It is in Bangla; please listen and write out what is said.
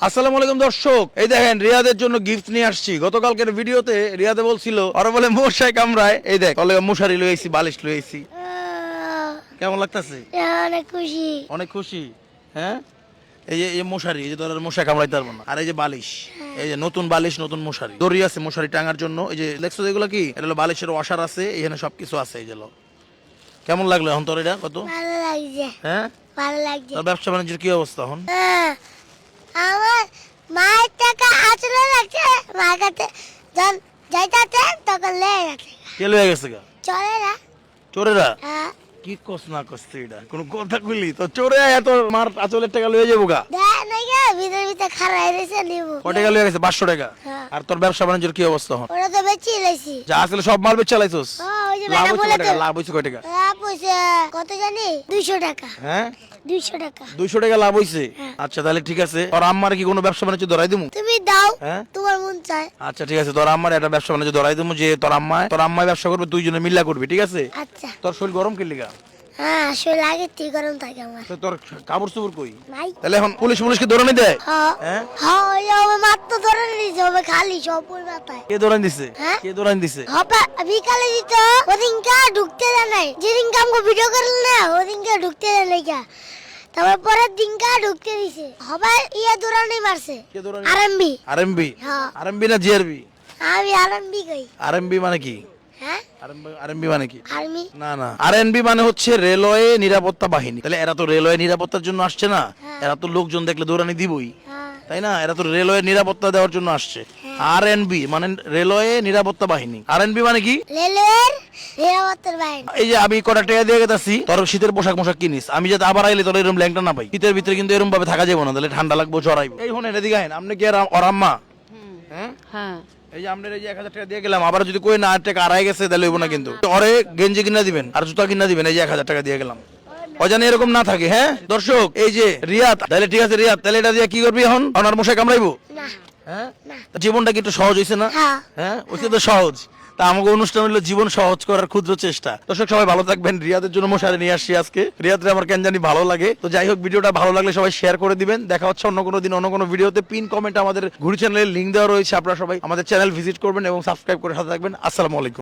আসসালামু আলাইকুম দর্শক। এই দেখেন রিয়াদের জন্য গিফট নিয়ে আসছি। গতকালকের ভিডিওতে রিয়াদে বলছিল ওরা বলে মশাই কামড়ায়। এই দেখ বলে মশারি লইছি বালিশ লইছি কেমন লাগতাছে? অনেক খুশি। অনেক খুশি হ্যাঁ? এই যে এই মশারি এই যে তোর মশা কামড়াইতে পারব না। আর এই যে বালিশ এই যে নতুন বালিশ নতুন মশারি। দড়ি আছে মশারি টাঙার জন্য। এই যে দেখছ যেগুলো কি? এটা হলো বালিশের ওয়াশার আছে এখানে সবকিছু আছে এই যে কেমন লাগল এখন তোর এটা? কত? ভালো লাগছে। হ্যাঁ? ভালো লাগছে। তোর ব্যবসা বাণিজ্যের কি অবস্থা এখন আহ, আমার মায়ের টাকা আসলে কাছে যখন যাইতাছে তখন লেগে গেছে। কে লয়ে গেছে গা? চোরেরা। চোরেরা? হ্যাঁ। কি কস না কস এটা? কোন কথা কইলি? তো চোরে এত মার আচলের টাকা লয়ে যাব গা? না গে ভিতরে ভিতরে খারাপ রয়েছে নিব। কত টাকা লয়ে গেছে? পাঁচশো টাকা? হ্যাঁ। আর তোর ব্যবসা বাণিজ্যের কি অবস্থা? হল ওরা তো বেচি লাইছি। যা আসলে সব মাল বেচে লাইছস? ও, ওই যে লাভ ম্যাডাম কয় টাকা? লাভ হইছে কয় টাকা? লাভ হইছে কত জানি? দুইশো টাকা। হ্যাঁ? দুইশো টাকা। দুইশো টাকা লাভ হইছে হ্যাঁ। আচ্ছা তাহলে ঠিক আছে। তোর আম্মার কি কোনো ব্যবসা বাণিজ্য ধরাই দিমু? তুমি দাও হ্যাঁ? তোমার মন চায়। আচ্ছা ঠিক আছে। তোর আমার একটা ব্যবসা বাণিজ্য ধরাই দিমু যে তোর আম্মায় তোর আম্মায় ব্যবসা করবে দুইজনে মিল্লা করবি ঠিক আছে? আচ্ছা। তোর শরীর গরম কিলিগা হ্যাঁ আসলে আগে তুই গরম থাকে আমার। তো তোর কাপড় চোপড় কই? নাই তাহলে এখন পুলিশ পুলিশকে ধরে দেয় হ্যাঁ হ্যাঁ? হ্যাঁ ওই ওই মাত্র ধরে খালি সব ওই মাথায়। কে দৌড়ান দিছে হ্যাঁ? কে দৌড়ান দিছে হবে বিকালে দিত ওদিনকে ঢুকতে দেয় নাই। যেদিনকে আমাকে ভিডিও করল না ওদিনকে ঢুকতে দেয় নাই কা। তারপর পরের দিনকে ঢুকতে দিছে। হবে ইয়ে দৌড়ানি মারছে। কে দৌড়ানি আরএমবি। আরএমবি? হ্যাঁ। আরএমবি না জিআরবি আমি আরএমবি কই। আরএমবি মানে কি? হ্যাঁ আরএমবি মানে কি? আর্মি। না না। আরএনবি মানে হচ্ছে রেলওয়ে নিরাপত্তা বাহিনী। তাহলে এরা তো রেলওয়ে নিরাপত্তার জন্য আসছে না? হ্যাঁ। এরা তো লোকজন দেখলে দৌড়ানি দিবই। হ্যাঁ। তাই না? এরা তো রেলওয়ে নিরাপত্তা দেওয়ার জন্য আসছে। আর বি মানে রেলওয়ে নিরাপত্তা বাহিনী। আর মানে কি? রেলের নিরাপত্তার বাহিনী। এই যে আমি কটা টাকা দিয়ে গেছি তোর শীতের পোশাক মোশাক কিনিস। আমি যাতে আবার আইলে তোর এরকম ল্যাংটা না পাই। শীতের ভিতরে কিন্তু এরকম ভাবে থাকা যাবে না। তাহলে ঠান্ডা লাগবো জড়াইবো এই হন এটা দিকে আইন আপনি কি আর ওর আম্মা? হ্যাঁ? হ্যাঁ। এই যে আপনার এই যে এক হাজার টাকা দিয়ে গেলাম আবার যদি কই না টাকা আড়াই গেছে তাহলে হইব না কিন্তু। গেঞ্জি কিনা দিবেন আর জুতা কিনা দিবেন এই যে এক হাজার টাকা দিয়ে গেলাম। অজানে এরকম না থাকে হ্যাঁ? দর্শক এই যে রিয়াদ তাহলে ঠিক আছে রিয়াদ তাহলে এটা দিয়ে কি করবি এখন? আপনার মশাই কামড়াইবো? হ্যাঁ? জীবনটা কি একটু সহজ হয়েছে না? হ্যাঁ। হ্যাঁ? ওইটা তো সহজ। তা আমাকে অনুষ্ঠান হলো জীবন সহজ করার ক্ষুদ্র চেষ্টা। দর্শক, সবাই ভালো থাকবেন। রিয়াদের জন্য মশারি নিয়ে আসছি আজকে। রিয়াদের আমার কেন জানি ভালো লাগে। তো যাই হোক, ভিডিওটা ভালো লাগলে সবাই শেয়ার করে দিবেন। দেখা হচ্ছে অন্য কোনো দিন, অন্য কোনো ভিডিওতে। পিন কমেন্ট আমাদের ঘুরি চ্যানেলের লিঙ্ক দেওয়া রয়েছে। আপনারা সবাই আমাদের চ্যানেল ভিজিট করবেন এবং সাবস্ক্রাইব করে সাথে থাকবেন। আসসালামু আলাইকুম।